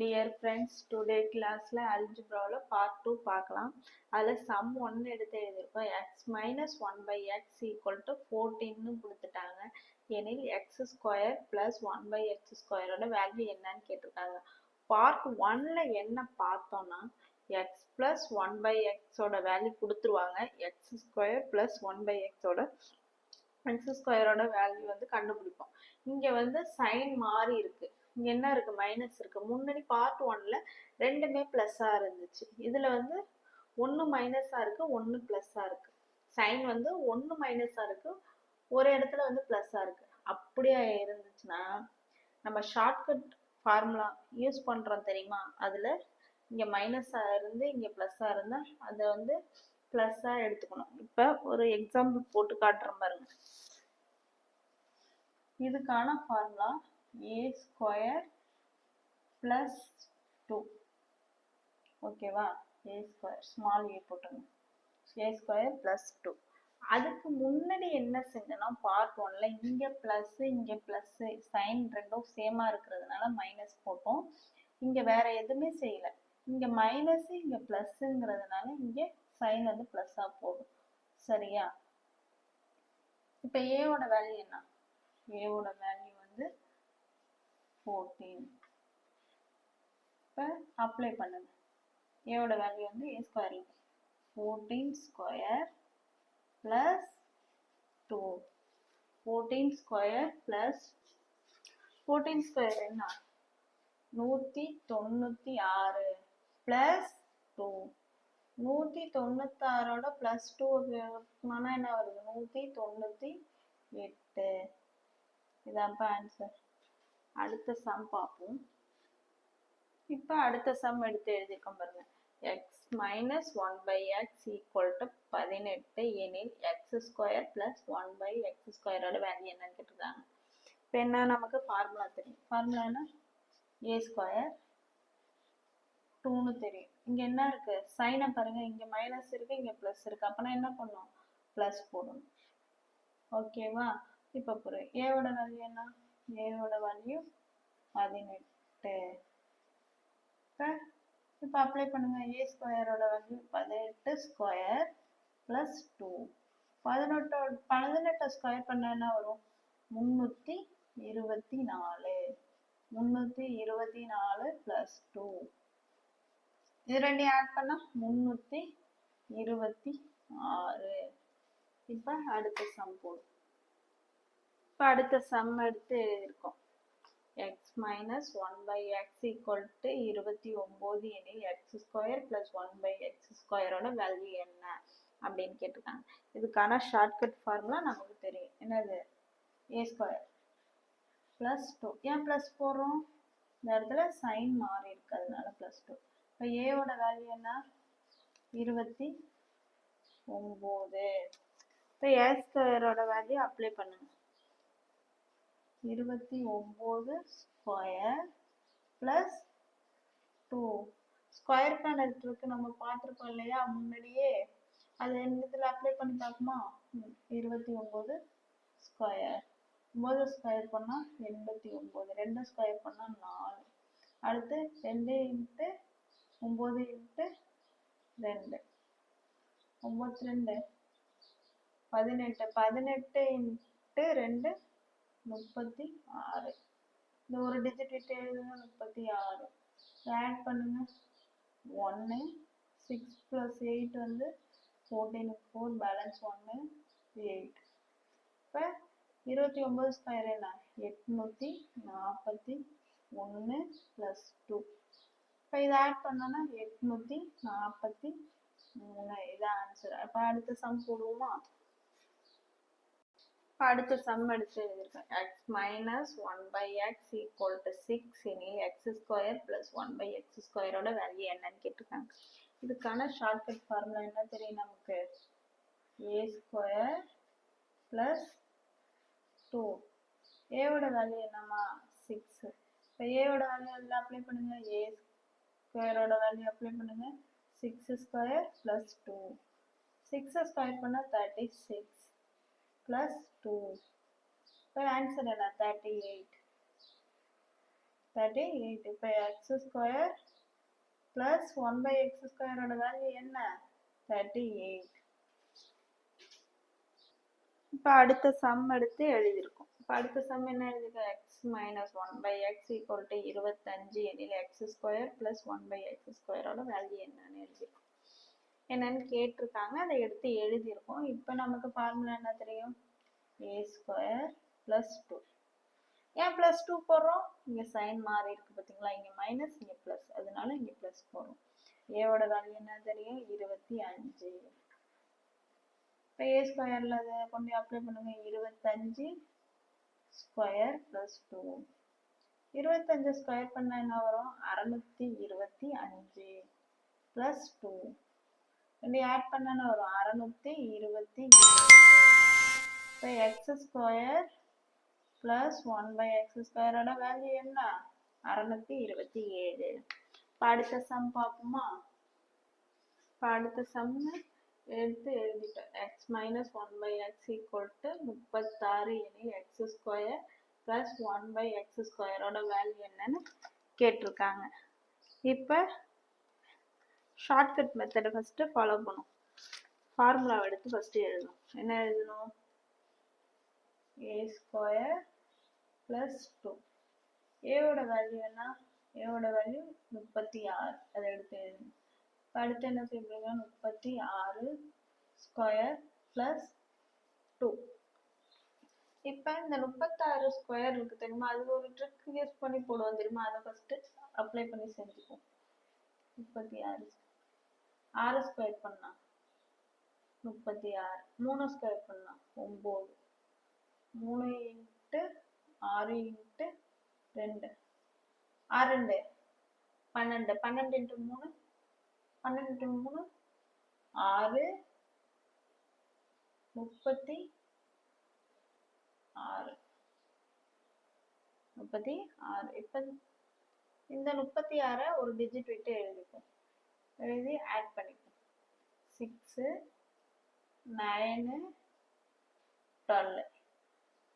Dear friends today கிளாஸில் அல்ஜிப்ராவில் part two பார்க்கலாம். அதில் சம் ஒன்று எடுத்து எழுதியிருக்கோம். X minus one by x equal to ஃபோர்டீன்னு கொடுத்துட்டாங்க. எனில் x square plus one by x ஸ்கொயரோட வேல்யூ என்னன்னு கேட்டிருக்காங்க. பார்ட் ஒன்னில் என்ன பார்த்தோன்னா எக்ஸ் ப்ளஸ் ஒன் பை எக்ஸோட வேல்யூ கொடுத்துருவாங்க. X square plus one by எக்ஸோட எக்ஸ் ஸ்கொயரோட வேல்யூ வந்து கண்டுபிடிப்போம். இங்கே வந்து சைன் மாறி இருக்குது இங்கே என்ன இருக்குது மைனஸ் இருக்குது முன்னாடி பார்ட் ஒன்ல ரெண்டுமே ப்ளஸ்ஸாக இருந்துச்சு. இதில் வந்து ஒன்று மைனஸாக இருக்கு ஒன்று ப்ளஸ்ஸாக இருக்குது சைன் வந்து ஒன்று மைனஸாக இருக்கு ஒரு இடத்துல வந்து ப்ளஸ்ஸாக இருக்குது அப்படியே இருந்துச்சுன்னா நம்ம ஷார்ட்கட் ஃபார்முலா யூஸ் பண்ணுறோம் தெரியுமா? அதில் இங்கே மைனஸாக இருந்து இங்கே ப்ளஸ்ஸாக இருந்தால் அதை வந்து ப்ளஸ்ஸாக எடுத்துக்கணும். இப்போ ஒரு எக்ஸாம்பிள் போட்டு காட்டுற பாருங்க. இதுக்கான formula A square plus two ஓகேவா ஏ ஸ்கொயர் ஸ்மால் ஏ போட்டுங்க ஏ ஸ்கொயர் ப்ளஸ் டூ அதுக்கு முன்னாடி என்ன செஞ்சோன்னா பார்ட் ஒன்ல இங்கே ப்ளஸ் இங்கே ப்ளஸ் சைன் ரெண்டும் சேமாக இருக்கிறதுனால மைனஸ் போட்டோம். இங்கே வேற எதுவுமே செய்யலை. இங்கே மைனஸ் இங்கே ப்ளஸ்ஸுங்கிறதுனால இங்கே சைன் வந்து ப்ளஸ்ஸாக போடும். சரியா? இப்போ ஏவோட வேல்யூ என்ன? ஏவோட வேல்யூ ஃபோர்டீன் இப்போ அப்ளை பண்ணுங்க. ஏவோட வேல்யூ வந்து A square fourteen square plus two fourteen square plus fourteen square என்ன? நூற்றி தொண்ணூற்றி ஆறு ப்ளஸ் டூ நூற்றி தொண்ணூத்தாறோட ப்ளஸ் டூ என்ன வருது? நூற்றி தொண்ணூற்றி எட்டு. இதான்ப்பா ஆன்சர் அடுத்த சம் பார்ப்போம். இப்போ அடுத்த சம் எடுத்து எழுதியிருக்கோம் பாருங்க. X minus one by x equal to பதினெட்டு எனில் x square plus one by x ஸ்கொயரோட வேல்யூ என்னன்னு கேட்டிருக்காங்க. இப்போ என்ன நமக்கு ஃபார்முலா தெரியும். ஃபார்முலா என்ன ஏ ஸ்கொயர் டூன்னு தெரியும். இங்க என்ன இருக்கு? சைனை பாருங்க. இங்க மைனஸ் இருக்கு இங்க ப்ளஸ் இருக்கு. அப்பனா என்ன பண்ணும் ப்ளஸ் போடணும். ஓகேவா இப்போ புரியும் ஏவோட வேல்யூ என்ன? ஏவோட வேல்யூ பதினெட்டு. இப்போ அப்ளை பண்ணுங்க. ஏ ஸ்கொயரோட வேல்யூ பதினெட்டு ஸ்கொயர் ப்ளஸ் டூ பதினெட்டோட பதினெட்டை ஸ்கொயர் பண்ண என்ன வரும்? முந்நூற்றி இருபத்தி நாலு. முந்நூற்றி இருபத்தி நாலு ப்ளஸ் டூ இது ரெண்டையும் ஆட் பண்ணால் முந்நூற்றி இருபத்தி ஆறு. இப்போ அடுத்த சம் போடும் இப்போ அடுத்த சம் எடுத்து இருக்கோம். X minus one by x equal to இருபத்தி ஒம்பது எனில் x square plus one by x ஸ்கொயரோட வேல்யூ என்ன? அப்படின்னு கேட்டிருக்காங்க. இதுக்கான ஷார்ட்கட் ஃபார்முலா நமக்கு தெரியும். என்னது? ஏ ஸ்கொயர் ப்ளஸ் டூ ஏன் ப்ளஸ் போடுறோம்? இந்த இடத்துல சைன் மாறி இருக்கு அதனால ப்ளஸ் டூ இப்போ ஏவோட வேல்யூ என்ன? இருபத்தி ஒம்பது இப்போ ஏ ஸ்கொயரோட வேல்யூ அப்ளை பண்ணுங்க. இருபத்தி ஒம்பது ஸ்கொயர் ப்ளஸ் டூ ஸ்கொயர் இருக்கு நம்ம பார்த்துருக்கோம் இல்லையா முன்னாடியே. அது இதில் அப்ளை பண்ணி பார்க்குமா இருபத்தி ஒம்பது ஸ்கொயர் ஒம்பது ஸ்கொயர் பண்ணால் எண்பத்தி ஒம்பது ரெண்டு ஸ்கொயர் பண்ணால் நாலு. அடுத்து ரெண்டு இன்ட்டு ஒம்பது இன்ட்டு ரெண்டு. ஒம்பத்தி ரெண்டு பதினெட்டு. பதினெட்டு இன்ட்டு ரெண்டு முப்பத்தி ஆறு. இந்த ஒரு டிஜிட் விட்டு எழுதுங்க முப்பத்தி ஆறு. ஆட் பண்ணுங்க. ஒன்று சிக்ஸ் ப்ளஸ் எயிட் வந்து ஃபோர்டீன் ஃபோர் பேலன்ஸ் ஒன்று எயிட் இப்போ இருபத்தி ஒம்பது ஸ்கொயர் என்ன? எட்நூற்றி நாற்பத்தி ஒன்று ப்ளஸ் டூ இப்போ இதை ஆட் பண்ணோன்னா எட்நூற்றி நாற்பத்தி மூணு. இதான் ஆன்சர் அப்போ அடுத்த சம் போடுவோமா? இப்போ அடுத்த சம் எடுத்து எழுதியிருக்கேன். X minus one by x equal to six இனி x square plus one by x ஸ்கொயரோட வேல்யூ என்னன்னு கேட்டிருக்காங்க. இதுக்கான ஷார்ட்கட் ஃபார்முலா என்ன தெரியும் நமக்கு? ஏ ஸ்கொயர் ப்ளஸ் டூ ஏவோட வேல்யூ என்னம்மா? சிக்ஸ் இப்போ ஏவோட வேல்யூ எல்லாம் அப்ளை பண்ணுங்க. ஏ ஸ்கொயரோட வேல்யூ அப்ளை பண்ணுங்க. சிக்ஸ் ஸ்கொயர் ப்ளஸ் டூ சிக்ஸை ஸ்கொயர் பண்ணால் தேர்ட்டி சிக்ஸ் ப்ளஸ் டூ இப்போ ஆன்சர் என்ன? தேர்ட்டி எயிட் தேர்ட்டி எயிட் இப்போ x square plus one by X ஸ்கொயரோட வேல்யூ என்ன? தேர்ட்டி எயிட் இப்போ அடுத்த சம் எடுத்து எழுதியிருக்கோம். இப்போ அடுத்த சம் என்ன எழுதிருக்கோம் x minus one by x equal to இருபத்தஞ்சு எனில் x square plus one by x ஸ்கொயரோட வேல்யூ என்னன்னு எழுதியிருக்கோம். என்னன்னு கேட்டிருக்காங்க. அதை எடுத்து எழுதியிருக்கோம். இப்போ நமக்கு ஃபார்முலா என்ன தெரியும்? ஏ ஸ்கொயர் ப்ளஸ் டூ ஏன் ப்ளஸ் டூ போடுறோம்? இங்கே சைன் மாறி இருக்கு பார்த்தீங்களா இங்கே மைனஸ் இங்கே ப்ளஸ் அதனால இங்கே ப்ளஸ் போடுறோம். ஏவோட வேல்யூ என்ன தெரியும்? இருபத்தி அஞ்சு. இப்போ ஏ ஸ்கொயரில் அதை கொண்டு அப்ளை பண்ணுங்க. இருபத்தஞ்சு ஸ்கொயர் ப்ளஸ் டூ இருபத்தஞ்சு ஸ்கொயர் பண்ணால் என்ன வரும்? அறநூற்றி இருபத்தி அஞ்சு ப்ளஸ் டூ இப்படி ஆட் பண்ணால் வரும். அறநூற்றி இருபத்தி இப்போ x square plus one by x ஸ்கொயரோட வேல்யூ என்ன? அறநூற்றி இருபத்தி ஏழு. இப்போ அடுத்த சம் பார்ப்போமா? இப்போ அடுத்த சம்மு எடுத்து எழுதிட்டோம். X minus one by x equal to முப்பத்தாறு எனில் x square plus one by x ஸ்கொயரோட வேல்யூ என்னன்னு கேட்டிருக்காங்க. இப்போ ஷார்ட்கட் மெத்தடை ஃபஸ்ட்டு ஃபாலோ பண்ணும் ஃபார்முலாவை எடுத்து ஃபஸ்ட்டு எழுதணும். என்ன எழுதணும்? ஏ ஸ்கொயர் ப்ளஸ் டூ ஏவோட வேல்யூ என்ன? ஏவோட வேல்யூ முப்பத்தி ஆறு அதை எடுத்து எழுதணும். அடுத்து என்ன செய்யப்படுங்க முப்பத்தி ஆறு ஸ்கொயர் ப்ளஸ் டூ இப்போ இந்த முப்பத்தாறு ஸ்கொயர் இருக்குது தெரியுமா? அது ஒரு ட்ரிக் யூஸ் பண்ணி போடுவோம் தெரியுமா? அதை ஃபஸ்ட்டு அப்ளை பண்ணி செஞ்சுப்போம் முப்பத்தி ஆறு ஆறு ஸ்கொயர் பண்ணா. முப்பத்தி ஆறு. மூணு ஸ்கொயர் பண்ணா. ஒம்பது. மூணு இன்ட்டு ஆறு இன்ட்டு ரெண்டு. ஆறு ரெண்டு. பன்னெண்டு. பன்னெண்டு இன்ட்டு மூணு. பன்னெண்டு இன்ட்டு மூணு. ஆறு. முப்பத்தி ஆறு. முப்பத்தி ஆறு. இப்போ இந்த முப்பத்தி ஆறை ஒரு டிஜிட் விட்டு எழுதிப்போம் எழுதி ஆட் பண்ணிப்போம் சிக்ஸு நைனு டுவெல்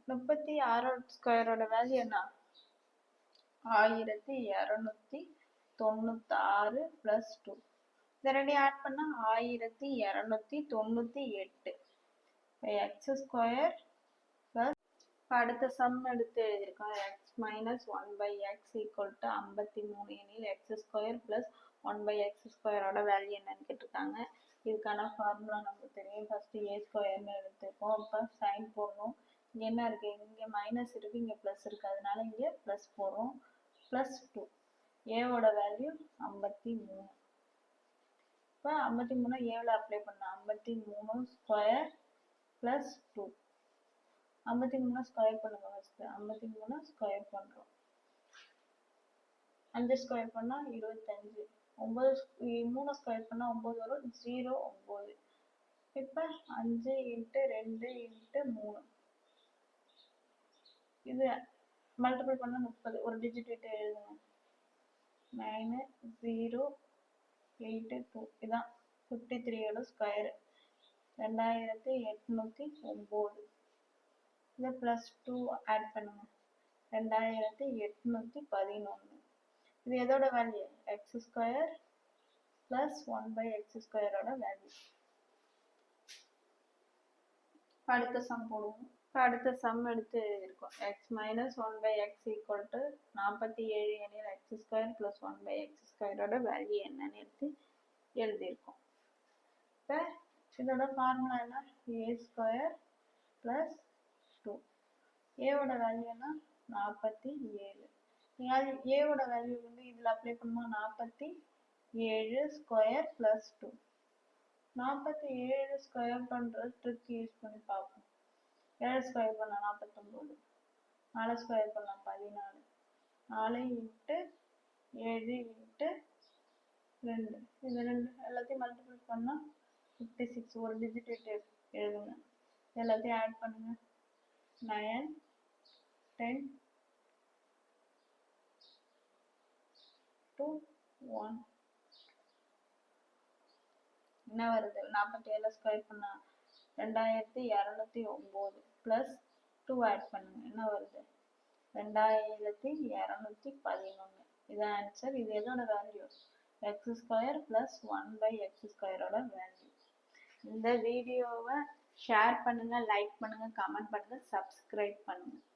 முப்பத்தி ஆறோட ஸ்கொயரோட வேல்யூ என்ன? ஆயிரத்தி இரநூத்தி தொண்ணூத்தாறு ப்ளஸ் டூ இதை ரெண்டையும் ஆட் பண்ணால் ஆயிரத்தி இரநூத்தி தொண்ணூற்றி எட்டு. எக்ஸ் ஸ்கொயர் ப்ளஸ் அடுத்த சம் எடுத்து எழுதியிருக்கோம். X minus one by x equal to ஐம்பத்தி மூணு எனில் x square plus one by x ஸ்கொயரோட வேல்யூ என்னன்னு கேட்டிருக்காங்க. இதுக்கான ஃபார்முலா நமக்கு தெரியும். ஃபஸ்ட்டு ஏ ஸ்கொயர்னு எடுத்துருக்கோம். அப்போ சைன் போடணும் இங்கே என்ன இருக்குது இங்கே மைனஸ் இருக்குது இங்கே ப்ளஸ் இருக்குது அதனால இங்கே ப்ளஸ் போடுறோம். ப்ளஸ் டூ ஏவோட வேல்யூ ஐம்பத்தி மூணு. இப்போ ஐம்பத்தி மூணு ஏவில் அப்ளை பண்ண ஐம்பத்தி மூணு ஸ்கொயர் ப்ளஸ் டூ ஐம்பத்தி மூணு ஸ்கொயர் பண்ணுங்க ஃபஸ்ட்டு ஐம்பத்தி மூணு ஸ்கொயர் பண்ணுறோம் அஞ்சு ஸ்கொயர் பண்ணால் இருபத்தஞ்சு. ஒம்பது மூணு ஸ்கொயர் பண்ணால் ஒம்பது வரும். ஜீரோ ஒம்பது இப்போ அஞ்சு இன்ட்டு ரெண்டு இன்ட்டு மூணு. இது மல்டிபிள் பண்ணால் முப்பது. ஒரு டிஜிட் விட்டு எழுதுங்க. நைனு ஜீரோ எயிட்டு டூ இதான் ஃபிஃப்டி த்ரீயோட ஸ்கொயரு ரெண்டாயிரத்தி எட்நூற்றி ஒம்பது இதை ப்ளஸ் டூ ஆட் பண்ணுங்க. ரெண்டாயிரத்தி எட்நூற்றி பதினொன்று இது எதோட value x square plus one by x ஸ்கொயரோட வேல்யூ அடுத்த சம் போடுவோம். அடுத்த சம் எடுத்து எழுதியிருக்கோம் x minus one by x equal to நாற்பத்தி ஏழு எனில் x square plus one by x ஸ்கொயரோட வேல்யூ என்னன்னு எடுத்து எழுதியிருக்கோம். இப்போ இதோட ஃபார்முலா என்ன? ஏ ஸ்கொயர் ப்ளஸ் டூ ஏவோட வேல்யூ என்ன? நாற்பத்தி ஏழு ஏவோட வேல்யூ வந்து இதில் அப்ளை பண்ணுமா. நாற்பத்தி ஏழு ஸ்கொயர் ப்ளஸ் டூ நாற்பத்தி ஏழு ஸ்கொயர் பண்ணுற ட்ரிக் யூஸ் பண்ணி பார்ப்போம். ஏழு ஸ்கொயர் பண்ணலாம் நாற்பத்தொம்போது நாலு ஸ்கொயர் பண்ணலாம் பதினாலு. நாலு இன்ட்டு ஏழு இன்ட்டு ரெண்டு. இது ரெண்டு எல்லாத்தையும் மல்டிபிள் பண்ணால் ஃபிஃப்டி சிக்ஸ் ஒரு டிஜிட் விட்டு எழுதுங்க. எல்லாத்தையும் ஆட் பண்ணுங்கள் நயன் டென் டூ ஒன் என்ன வருது? நாற்பத்தி ஏழு ஸ்கொயர் பண்ணால் ரெண்டாயிரத்தி இரநூத்தி ஒம்பது ப்ளஸ் டூ ஆட் பண்ணுங்க. என்ன வருது? ரெண்டாயிரத்தி இரநூத்தி பதினொன்று இதான் ஆன்சர் இது எதோட value x square plus one by x ஸ்கொயரோட வேல்யூ இந்த வீடியோவை ஷேர் பண்ணுங்கள் லைக் பண்ணுங்கள் கமெண்ட் பண்ணுங்கள் சப்ஸ்கிரைப் பண்ணுங்கள்